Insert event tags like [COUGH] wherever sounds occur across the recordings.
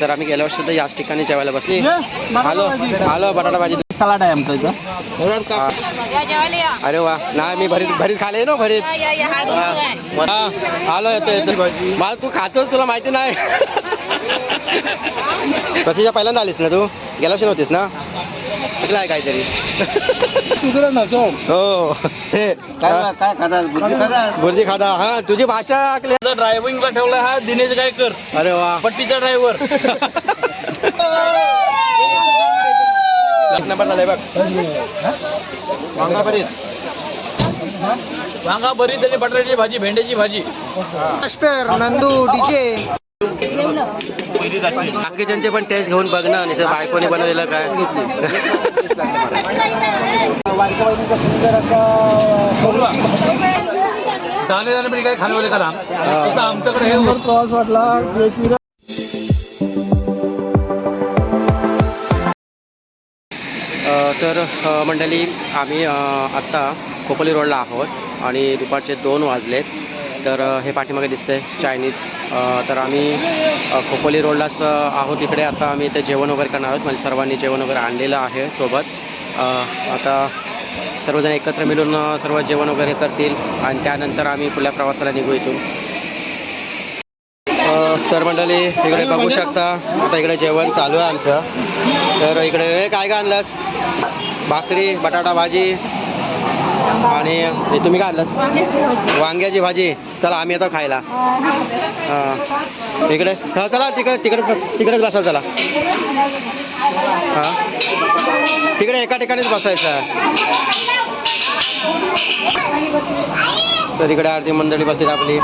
तर आम्ही गेल्या वर्षी सुद्धा याच ठिकाणी जेवायला बसली. आलो आलो बटाटा भाजी. सलाड आहे आमचं इथं. हा. अरे वा. नाही मी भरीत भरीत खाले ना भरीत. हा हा, आलो येतो येतो. मला तू खातोस तुला माहिती नाही. [LAUGHS] कशीच्या पहिल्यांदा आलीस ना तू? गेल्या वर्षी नव्हतीस ना? आहे काहीतरी. [LAUGHS] तिकडे नसो हो. हे काय काय खातात? बुर्जी खातात. भुर्जी खादा हा तुझी भाषा ऐकली ड्रायव्हिंगला ठेवला हा दिनेश गायकर. अरे वा. पट्टीचा ड्रायव्हर. एक नंबर झालाय बघ. वांगा भरीत वांगा बरी त्याची बटाट्याची भाजी भेंड्याची भाजी. Master Nandu DJ. बाकीच्यांचे पण टेस्ट घेऊन बघ ना आणि बायकोने बनवलेलं काय. [LAUGHS] [LAUGHS] दाणे दाणे पण काय? करा आमच्याकडे हे प्रवास वाटला तर मंडळी आम्ही आत्ता खोपोली रोडला आहोत आणि दुपारचे दोन वाजलेत. तर हे पाठीमागे दिसतंय चायनीज तर आम्ही खोपोली रोडलाच आहोत इकडे. आता आम्ही इथे जेवण वगैरे करणार आहोत. म्हणजे सर्वांनी जेवण वगैरे आणलेलं आहे सोबत. आता सर्वजण एकत्र मिळून सर्व जेवण वगैरे करतील आणि त्यानंतर आम्ही पुढल्या प्रवासाला निघू इथून. तर मंडळी इकडे बघू शकता आता इकडे जेवण चालू आहे आमचं. तर इकडे काय काय आणलंस? भाकरी बटाटा भाजी आणि हे तुम्ही काय आणलं वांग्याची भाजी. चला आम्ही येतो खायला. हां. इकडे. चला तिकडे तिकडे तिकडेच बसा चला. हां. तिकडे एका ठिकाणीच बसायचं तर इकडे आरती मंडळी बसतील आपली.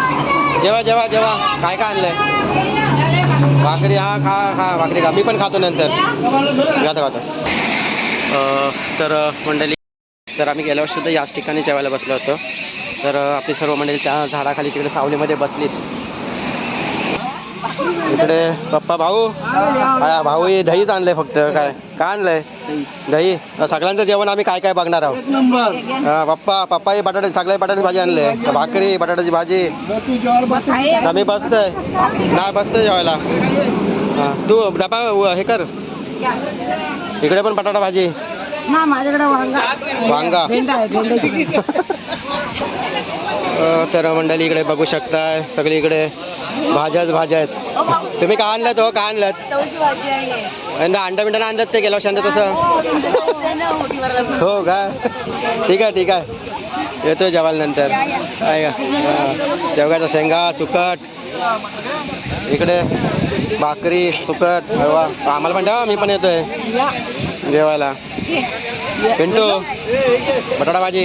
जेवा जेवा जेवा. काय काय आणलंय? भाकरी हा खा खा भाकरी खा. मी पण खातो नंतर. खातो खातो तर मंडळी तर आम्ही गेल्या वर्षी सुद्धा याच ठिकाणी जेवायला बसलो होतो. तर आपली सर्व मंडळी त्या झाडाखाली तिकडे सावलीमध्ये बसलीत. इकडे पप्पा भाऊ. भाऊ हे दहीच आणलंय फक्त. काय काय आणलंय? दही. सगळ्यांचं जेवण आम्ही काय काय बघणार आहोत? पप्पा पप्पा हे बटाटे सगळे बटाट्याची भाजी आणले भाकरी बटाट्याची भाजी. आम्ही बसतोय. नाही बसतोय जेवायला. तू डबा हे कर. इकडे पण बटाटा भाजी. ना माझ्याकडे वांगा. वांगा. भेंडा आहे भेंड्याची अ, तर मंडळी इकडे बघू शकताय सगळी इकडे भाज्याच भाज्या आहेत. तुम्ही काय आणल्यात हो? काय आणल्यात? चवची भाजी आणि यंदा अंडा बिंडा आणतात ते गेल्या वर्षी तसं? हो का? ठीक आहे ठीक आहे. येतोय जेवायला नंतर. आहे का? हा. शेवगाच्या शेंगा सुकट. इकडे भाकरी सुकट. अरे वा आम्हाला पण ठेवा मी पण येतोय. जेवायला. पिंटू बटाटा भाजी.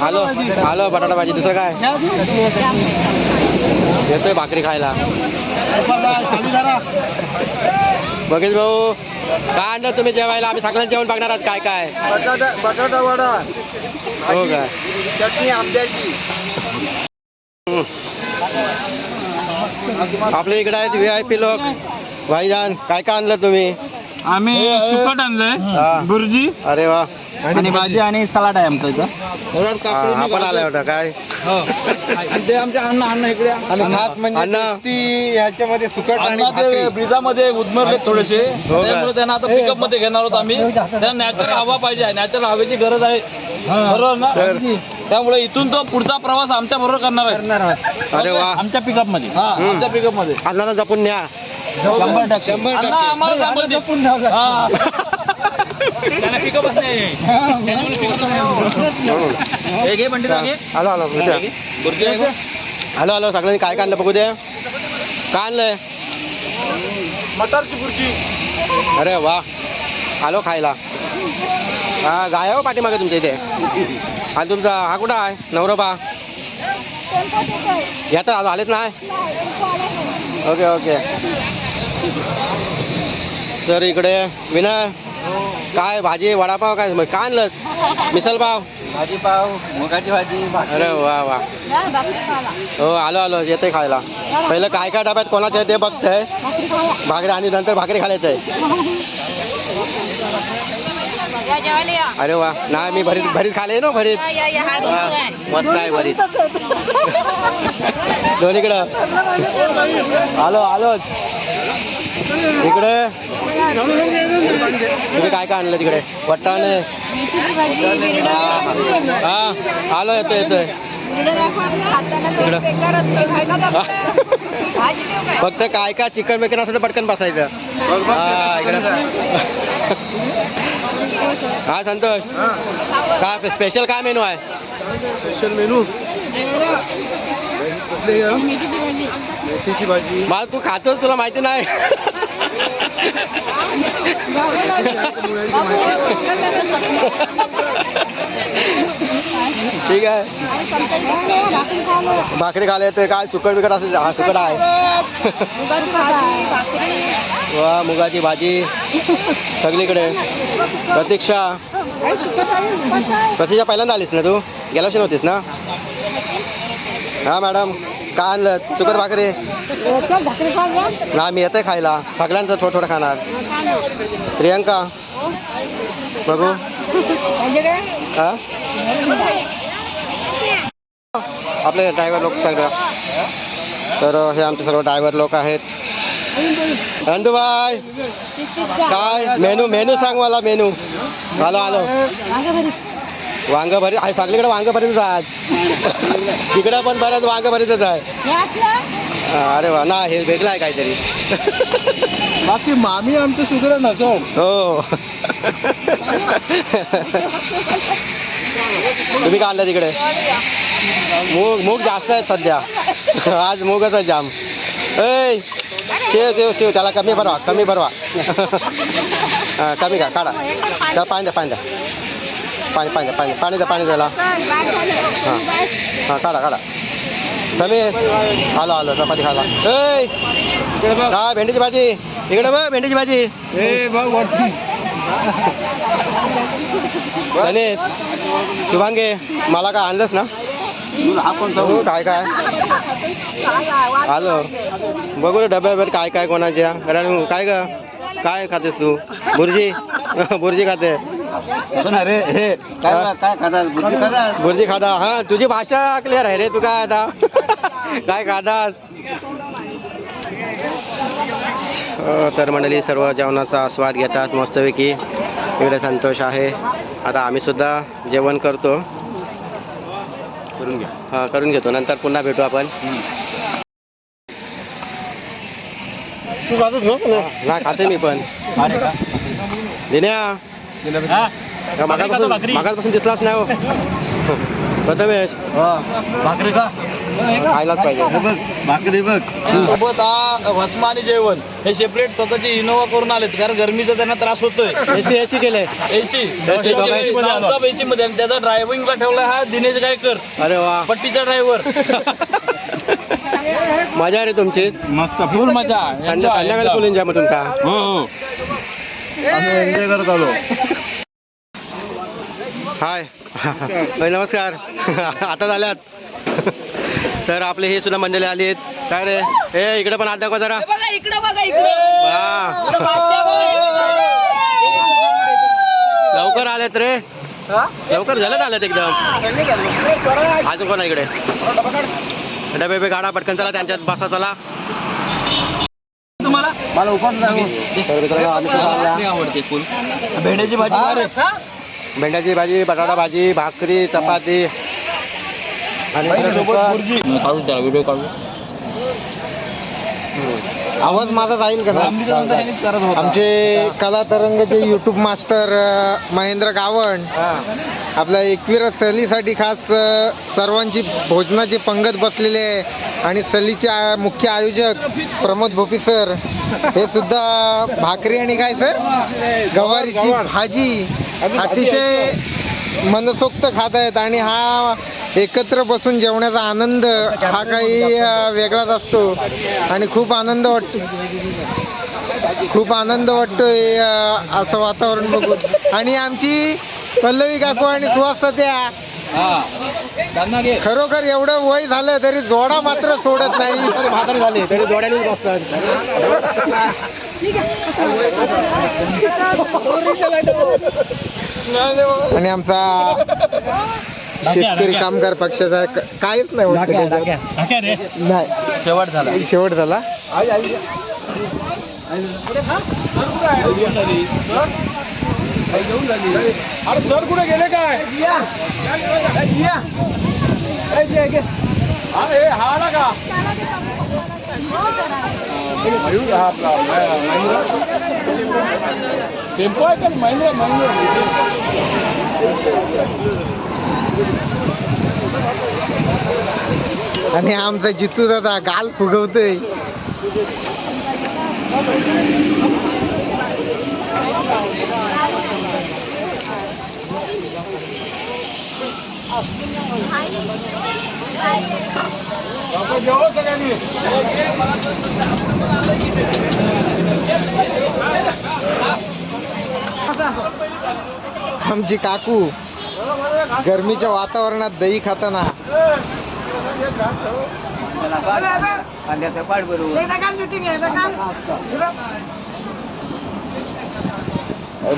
आलो आलो बटाटा भाजी. दुसरं काय? येतोय भाकरी खायला. बघेल भाऊ काय आणलं तुम्ही जेवायला? आम्ही सगळ्यांचं जेवण बघणार आहात काय काय. बटाटा बटाटा वडा. हो काय चटणी आंब्याची. आपल्या इकडे आहेत व्ही आय पी लोक. भाईजान काय काय आणलं तुम्ही? आम्ही सुकट आणलंय. बुर्जी अरे वा. आणि भाजी आणि सलाड आहे आमचं इथं. हा, हा पण आलाय होता काय? हो. आणि ते आमच्या अण्णा अण्णा इकडे आणि खास म्हणजे. टेस्टी ह्याच्यामध्ये सुकट आणि ते ब्रिजामध्ये उदमरले थोडेसे. हो? त्यामुळे त्यांना आता पिकअपमध्ये घेणार आहोत आम्ही. त्यांना नॅचरल हवा पाहिजे नॅचरल हवेची गरज आहे. बरोबर ना. त्यामुळे इथून तो पुढचा प्रवास आमच्या बरोबर करणार आहे. अरे वा. आमच्या पिकअपमध्ये. हा. आमच्या पिकअपमध्ये. अण्णाला जपून न्या. शंभर टक्के. शंभर. हा. त्याला पिकअपच नाही. त्याच्यामुळे pick up नाही. हे घे पंडित घे आलो आलो इथे. बुर्जी आहे का? आलो आलो सगळ्यांनी काय काय आणलं बघू दे? काय आणलंय? मटारची बुर्जी अरे वा. आलो खायला. हा गाय हो पाठीमागे तुमच्या इथे. आणि तुमचा हा कुठं आहे? नवरोबा येतात अजून आलेत नाही. Okay okay. तर इकडे विनय काय भाजी वडापाव काय? मग काय आणलंस? मिसल पाव? भाजी पाव मुगाची भाजी अरे वा वा. हो आलो आलो. येते खायला. पहिलं काय काय डब्यात कोणाचं आहे ते बघतंय. भाकरी आणि नंतर भाकरी खायचं आहे. अरे वा. नाही मी भरीत भरीत खाले ना भरीत. हा हा, मस्त आहे भरीत. दोन्हीकडं [LAUGHS] आलो आलोच. इकडे? तुम्ही काय काय आणलं तिकडे? बिरडं. हा आलो येतोय येतोय. फक्त. काय? फक्त काय काय चिकन बिकन असं पटकन बसायचं. हा इकडे. हा संतोष. काय स्पेशल काय मेनू आहे? स्पेशल मेनू मेथीची मेथीची भाजी. मला तू खातोस तुला माहिती नाही. ठीक आहे. भाकरी खाले ते काय सुकट बिकट असेल हा सुकट आहे. वा मुगाची भाजी. सगळीकडे. प्रतीक्षा. प्रतीक्षा पहिल्यांदा आलीस ना तू? गेल्या वर्षी नव्हतीस ना? हा मॅडम. काय आणलं चुकर भाकरी. ना मी येते खायला. सगळ्यांचं थोडं थोडं खाणार. प्रियंका. बघू हा? आपले ड्रायव्हर लोक सगळं. तर हे आमचे सर्व ड्रायव्हर लोक आहेत. नंदूबाई. काय? मेनू मेनू सांग मला मेनू. आलो आलो. वांग भरी आहे सगळीकडे वांग भरीतच आहे आज. इकडं पण बऱ्याच वांग भरीतच आहे अरे वा ना हे वेगळं आहे काहीतरी. बाकी मामी आमचं सुगरण नसो हो. तुम्ही का आणलं तिकडे? मूग मूग जास्त आहेत सध्या. आज मूगच आहे जाम. ऐ ठेव ठेव ठेव त्याला कमी भरवा कमी भरवा. कमी का काढा. त्याला पाणी द्या पाणी पाणी पाणी पाणी द्या पाणी द्यायला. हां हां काढा काढा. कमी आलो आलो चपाती खायला. ऐ काय भेंडीची भाजी. इकडे बघ भेंडीची भाजी. ए गणेश शुभांगे मला काय आणलंस ना? हो, काय काय? आलो. बघू ना डब्यावर काय काय कोणाच्या. काय ग? काय खातेस तू? बुर्जी? [LAUGHS] बुर्जी खाते. अरे हे काय- काय खाणार बुर्जी खाता हा तुझी भाषा क्लिअर आहे रे तू काय आता? काय खातास अ, तर मंडळी सर्व जेवणाचा आस्वाद घेतात मस्तपैकी. इकडे संतोष आहे. आता आम्ही सुद्धा जेवण करतो. करून घ्या. हा करून घेतो. नंतर पुन्हा भेटू आपण. तू खातोस ना? ना खाते मी पण. दिन्या दिसलाच नाही हो. प्रथमेश. भाकरी का खायलाच पाहिजे. बघ भाकरी बघ. सोबत हा भस्म आणि जेवण. हे सेपरेट स्वतःची इनोवा करून आलेत कारण गरमीचा त्यांना त्रास होतोय. एसी एसी केले एसी. एसी मध्ये आणि त्याचा ड्रायव्हिंगला ठेवला हा दिनेश गायकर. अरे वा. पट्टीचा ड्रायव्हर [LAUGHS] मजा रे तुमची. मस्त फुल मजा. संध्या संध्याकाळी फुल एन्जॉय मग तुमचा. हो हो. आम्ही एन्जॉय करत आलो. हाय. नमस्कार. आता झाल्यात. तर आपले हे सुद्धा मंडळी आली आहेत. काय रे? ए इकडे पण हात दाखवा जरा. बघा इकडं बघा इकडं. वा. लवकर आलेत रे. लवकर झालेत आलेत एकदम. अजून कोण आहे इकडे? डबे बिबे गाडा पटकन चला त्यांच्यात. बसा चला. तुम्हाला? मला उपास नाही. आवडते. फुल. भेंड्याची भाजी भेंड्याची भाजी बटाटा भाजी भाकरी चपाती. आणि. काढू व्हिडिओ काढू. आवाज माझा जाईल का आमचे कला तरंगचे युट्यूब मास्टर महेंद्र गावण. आपल्या एकविरा सहलीसाठी खास सर्वांची भोजनाची पंगत बसलेले आहे. आणि सलीचे मुख्य आयोजक प्रमोद भोपी सर हे सुद्धा भाकरी आणि काय सर? गवारीची भाजी अतिशय मनसोक्त खात आहेत आणि हा एकत्र बसून जेवण्याचा आनंद हा काही वेगळाच असतो. आणि खूप आनंद वाटतो खूप आनंद वाटतोय असं वातावरण बघून. आणि आमची पल्लवी काकू आणि सुहास त्या त्यांना घे खरोखर एवढं वय झालं तरी जोडा मात्र सोडत नाही. [LAUGHS] तरी म्हातारे झाले तरी दोड्यानेच बसतात आणि आमचा शेतकरी कामगार पक्षाचा क- काहीच नाही त्याच्यात. नाही. शेवट झाला. शेवट झाला. अरे सर कुठे गेले काय? अरे हा ना का? मयूर हा आपला. टेम्पो आहे का? महिंद्रा. आणि आमचा जितू दादा गाल फुगवतोय. आमची काकू गरमीच्या वातावरणात दही खाताना.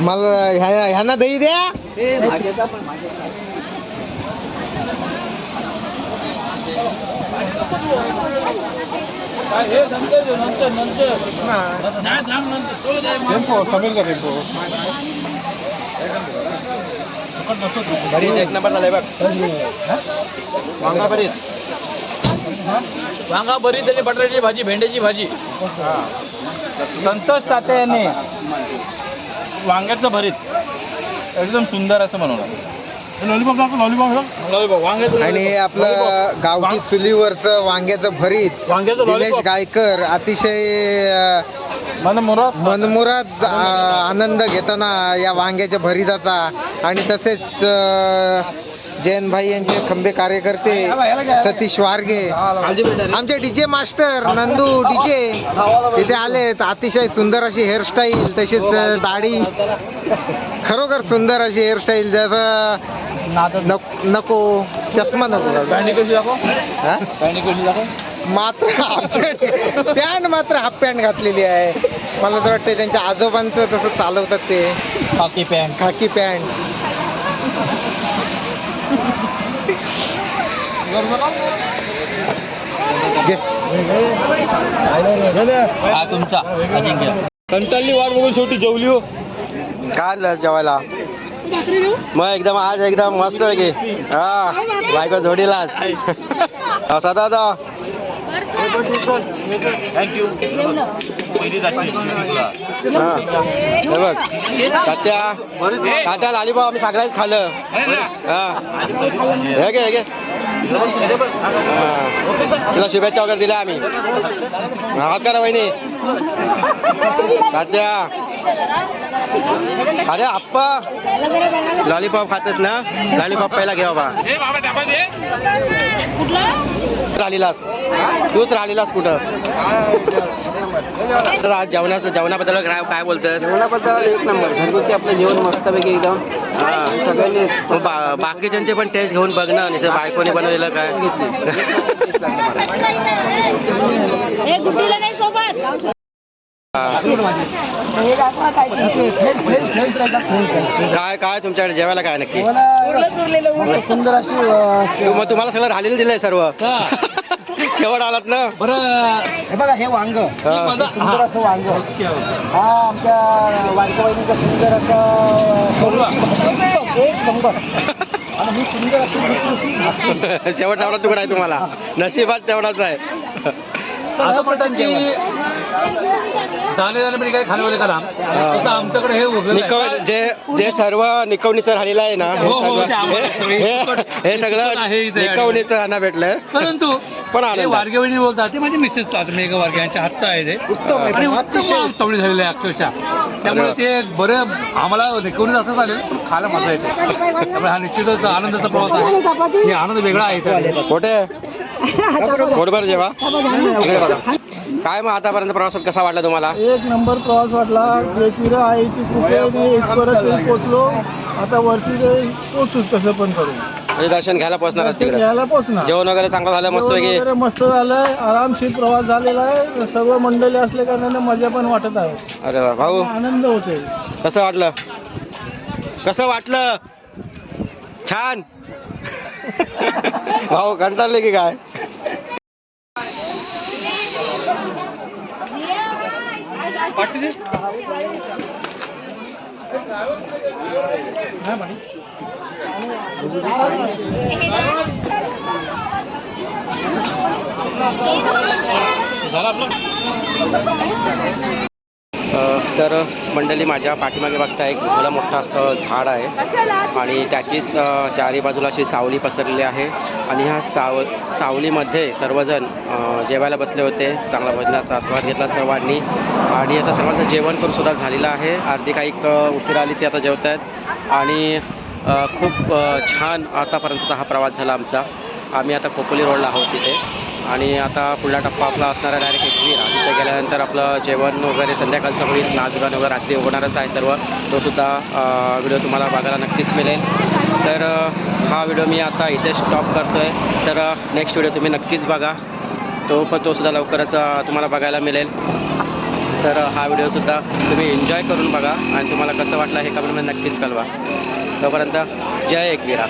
मला ह्यांना दही द्या. हे नंतर नंतर नंतर नाही टेम्पो समीरचा टेम्पो भरीत एक नंबर झालाय बघ वांगा भरीत वांगा बरी आणि बटाट्याची भाजी भेंड्याची भाजी संतोष तात्याने वांग्याचं भरीत एकदम सुंदर असं बनवलं लॉलीपॉप दाखव लॉलीपॉप लॉलीपॉप वांग्याचं आणि हे आपलं गावठी चुलीवरचं वांग्याचं भरीत वांग्याचं दिनेश गायकर अतिशय मनमुराद. आनंद घेताना या वांग्याच्या भरीताचा आणि तसेच अ, जयंत भाई यांचे खंबे कार्यकर्ते सतीश वारगे. आमचे डीजे मास्टर नंदू डीजे इथे आलेत अतिशय सुंदर अशी हेअरस्टाईल तसेच दाढी. खरोखर सुंदर अशी हेअरस्टाईल जसं नक- नको चष्मा नको का? बँडी कशी दाखव? हा? कशी दाखव? मात्र हाफ पॅन्ट पॅन्ट मात्र हाफ पॅन्ट घातलेली आहे. मला तर वाटतं त्यांच्या आजोबांचं तसं चालवतात ते. Hockey pant. Khaki pant. हा तुमचा. अजिंक्य. कंटाळली वाट बघून शेवटी जेवली हो. काय जेवायला? मग एकदम आज एकदम मस्त आहे की. हा. बायको जोडीला असा दादा थँक्यू पहिली हे. बघ. लालीबाब आम्ही सगळ्याच खाल्लं. हा. हे घे हे घे. तुला शुभेच्छा वगैरे दिल्या आम्ही. हात करा वहिनी. तात्या अरे आप्पा लॉलीपॉप खातच ना? लॉलीपॉप पहिला घे बाबा. राहिलीलास तूच राहिलीलास कुठं? तर आज जेवणाचं जेवणाबद्दल काय काय बोलतोस? जेवणाबद्दल एक नंबर. घरगुती आपलं जेवण मस्तपैकी एकदम. सगळ्यांनी बाकीच्यांचे पण टेस्ट घेऊन बघ ना. आणि बायकोने बनवलेलं काय? [LAUGHS] गुड्डीला नाही सोबत. काय काय तुमच्याकडे जेवायला काय नक्की. सुंदर अशी मग तुम्हाला सगळं राहिलेलं दिलंय सर्व. [LAUGHS] शेवट आलात ना? बरं. हे बघा हे वांग. हा. सुंदर असं वांग. हा आमच्या वाडकवाहिनीचं सुंदर असं. एक नंबर. आणि ही सुंदर अशी. [LAUGHS] शेवट तेवढा तुकडा आहे तुम्हाला. नशिबात तेवढाच आहे. असं म्हणतात की झाले झाले पण काही खाण्यावाले करा. तसं आमच्याकडे हे निकव. जे जे सर्व निकवणीचं राहिलेलं आहे ना हे हो, हो, सगळं ते आम्हाला हे- सगळे हे- सुकट- हे सुकट सगळं आहे इथे. आणि- निकवणीचं अन्न भेटलंय. परंतु पण आनंद वारगे वहिनी बोलतात ते माझे मिसेस मेघ वारगे यांच्या हातचं आहे ते. उत्तम आहे, आणि अतिशय. उत्तम उत्तवणी झालेले आहे अक्षरशः. त्यामुळे ते बरं आम्हाला निकवणी असं चालेल पण खायला मजा येते. त्यामुळे हा निश्चितच आनंदाचा प्रवास आहे. हे आनंद वेगळा आहे इथे. कुठे? पोटभर जेवा. इकडे बघा. काय मग आतापर्यंत प्रवासात कसा वाटला तुम्हाला? एक नंबर प्रवास वाटला. एकविरा आईची कृपेने इथपर्यंत पोचलो. आता वरती ते पोचूच कसं पण करू. म्हणजे दर्शन घ्यायला पोहोचणार तिकडे? घ्यायला पोचणार. जेवण वगैरे चांगलं झालं मस्त वगैरे मस्त झालंय. आरामशीर प्रवास झालेला आहे. सर्व मंडळी असल्या कारणाने मजा पण वाटत आहे. अरे भाऊ. आनंद होतोय. कसं वाटलं? कसं वाटलं? छान. भाऊ कंटाळले की काय पाठी दे नाही म्हणे. झालं आपलं अ, तर मंडळी माझ्या पाठीमागे बघता एक भला मोठा असं झाड आहे. आणि त्याचीच चारी बाजूला अशी सावली पसरलेली आहे. आणि ह्या साव सावलीमध्ये सर्वजण जेवायला बसले होते. चांगला भजनाचा आस्वाद घेतला सर्वांनी. आणि आता सर्वांचं जेवण पण सुद्धा झालेलं आहे. अर्धी काही क- उशीर आली ती आता जेवत आहेत आणि खूप छान आतापर्यंतचा हा प्रवास झाला आमचा. आम्ही आता खोपोली रोडला आहोत तिथे आणि आता पुढला टप्पा आपला असणार आहे डायरेक्ट एकवीर तिथे गेल्यानंतर आपलं जेवण वगैरे संध्याकाळचं होईल. नाच वगैरे रात्री होणारच आहे सर्व. तो सुद्धा व्हिडिओ तुम्हाला बघायला नक्कीच मिळेल. तर हा व्हिडिओ मी आता इथे स्टॉप करतो आहे तर नेक्स्ट व्हिडिओ तुम्ही नक्कीच बघा. तो पण तो सुद्धा लवकरच तुम्हाला बघायला मिळेल. तर हा व्हिडिओसुद्धा तुम्ही एन्जॉय करून बघा. आणि तुम्हाला कसं वाटलं हे कमेंटमध्ये नक्कीच कळवा. तोपर्यंत जय एकविरा.